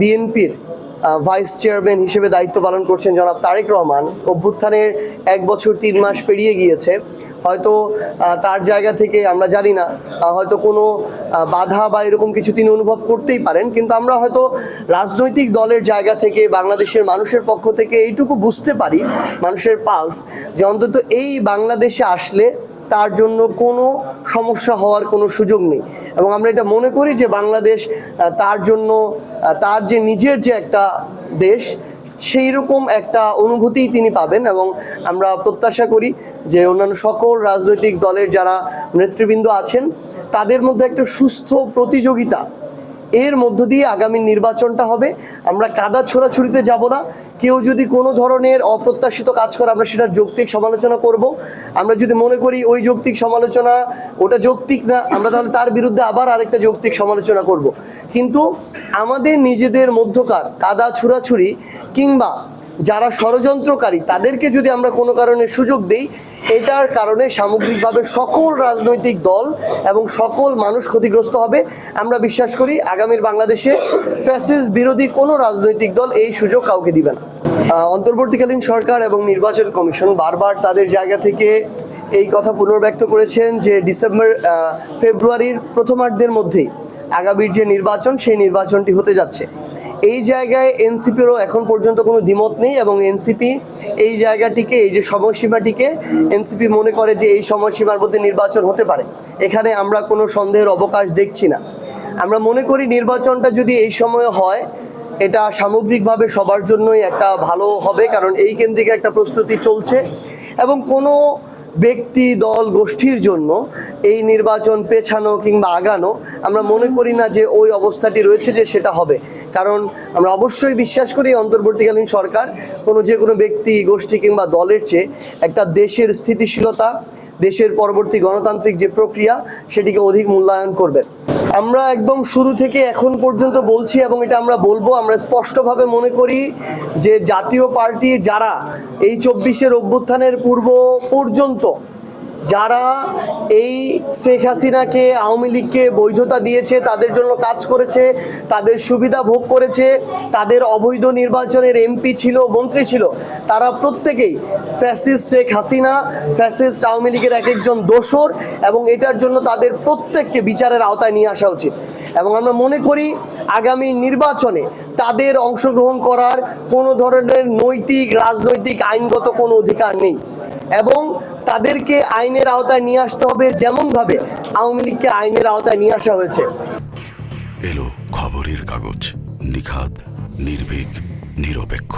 বিএনপির vice chairman হিসেবে দায়িত্ব পালন করছেন জনাব তারেক রহমান। অভ্যুত্থানের এক বছর তিন মাস পেরিয়ে গিয়েছে। হয়তো তার জায়গা থেকে আমরা জানি না হয়তো কোনো বাধা বা এরকম কিছু তিনি অনুভব করতেই পারেন। কিন্তু আমরা হয়তো রাজনৈতিক দলের জায়গা থেকে, বাংলাদেশের মানুষের পক্ষ থেকে এইটুকু বুঝতে পারি, মানুষের পালস যে অন্তত এই বাংলাদেশে আসলে তার জন্য কোনো সমস্যা হওয়ার কোনো সুযোগ নেই। এবং আমরা এটা মনে করি যে বাংলাদেশ তার জন্য তার যে নিজের যে একটা দেশ সেই রকম একটা অনুভূতি তিনি পাবেন এবং আমরা প্রত্যাশা করি যে অন্যান্য সকল রাজনৈতিক দলের যারা নেতৃবৃন্দ আছেন, তাদের মধ্যে একটা সুস্থ প্রতিযোগিতা এর মধ্য দিয়ে আগামী নির্বাচনটা হবে। আমরা কাদা ছোড়াছুরিতে যাব না। কেউ যদি কোনো ধরনের অপ্রত্যাশিত কাজ করে, আমরা সেটার যৌক্তিক সমালোচনা করব। আমরা যদি মনে করি ওই যৌক্তিক সমালোচনা, ওটা যৌক্তিক না, আমরা তাহলে তার বিরুদ্ধে আবার আরেকটা যৌক্তিক সমালোচনা করব। কিন্তু আমাদের নিজেদের মধ্যকার কাদা ছুড়াছুরি কিংবা যারা ষড়যন্ত্রকারী, তাদেরকে যদি আমরা কোনো কারণে সুযোগ দেই, এটার কারণে সামগ্রিকভাবে সকল রাজনৈতিক দল এবং সকল মানুষ ক্ষতিগ্রস্ত হবে। আমরা বিশ্বাস করি, আগামীর বাংলাদেশে ফ্যাসিস বিরোধী কোনো রাজনৈতিক দল এই সুযোগ কাউকে দিবে না। অন্তর্বর্তীকালীন সরকার এবং নির্বাচন কমিশন বারবার তাদের জায়গা থেকে এই কথা পুনর্ব্যক্ত করেছেন যে ডিসেম্বর ফেব্রুয়ারির প্রথমার্ধের মধ্যেই আগামীর যে নির্বাচন, সেই নির্বাচনটি হতে যাচ্ছে। এই জায়গায় এনসিপিরও এখন পর্যন্ত কোনো দ্বিমত নেই এবং এনসিপি এই জায়গাটিকে, এই যে সময়সীমাটিকে এনসিপি মনে করে যে এই সময়সীমার মধ্যে নির্বাচন হতে পারে। এখানে আমরা কোনো সন্দেহের অবকাশ দেখছি না। আমরা মনে করি নির্বাচনটা যদি এই সময়ে হয়, এটা সামগ্রিকভাবে সবার জন্যই একটা ভালো হবে, কারণ এই কেন্দ্রিক একটা প্রস্তুতি চলছে এবং কোনো ব্যক্তি, দল, গোষ্ঠীর জন্য এই নির্বাচন পেছানো কিংবা আগানো, আমরা মনে করি না যে ওই অবস্থাটি রয়েছে যে সেটা হবে। কারণ আমরা অবশ্যই বিশ্বাস করি অন্তর্বর্তীকালীন সরকার কোনো যে কোনো ব্যক্তি, গোষ্ঠী কিংবা দলের চেয়ে একটা দেশের স্থিতিশীলতা দেশের পরবর্তী গণতান্ত্রিক যে প্রক্রিয়া, সেটিকে অধিক মূল্যায়ন করবে। আমরা একদম শুরু থেকে এখন পর্যন্ত বলছি এবং এটা আমরা বলব, আমরা স্পষ্টভাবে মনে করি যে জাতীয় পার্টি যারা এই চব্বিশের অভ্যুত্থানের পূর্ব পর্যন্ত যারা এই শেখ হাসিনাকে আওয়ামী লীগকে বৈধতা দিয়েছে, তাদের জন্য কাজ করেছে, তাদের সুবিধা ভোগ করেছে, তাদের অবৈধ নির্বাচনের এমপি ছিল, মন্ত্রী ছিল, তারা প্রত্যেকেই ফ্যাসিস্ট শেখ হাসিনা, ফ্যাসিস্ট আওয়ামী লীগের এক একজন দোসর এবং এটার জন্য তাদের প্রত্যেককে বিচারের আওতায় নিয়ে আসা উচিত। এবং আমরা মনে করি, আগামী নির্বাচনে তাদের অংশগ্রহণ করার কোনো ধরনের নৈতিক, রাজনৈতিক, আইনগত কোনো অধিকার নেই। এবং তাদেরকে আইনের আওতায় নিয়ে আসতে হবে যেমনভাবে আওয়ামী লীগকে আইনের আওতায় নিয়ে আসা হয়েছে। এলো খবরের কাগজ, নিখাদ, নির্ভীক, নিরপেক্ষ।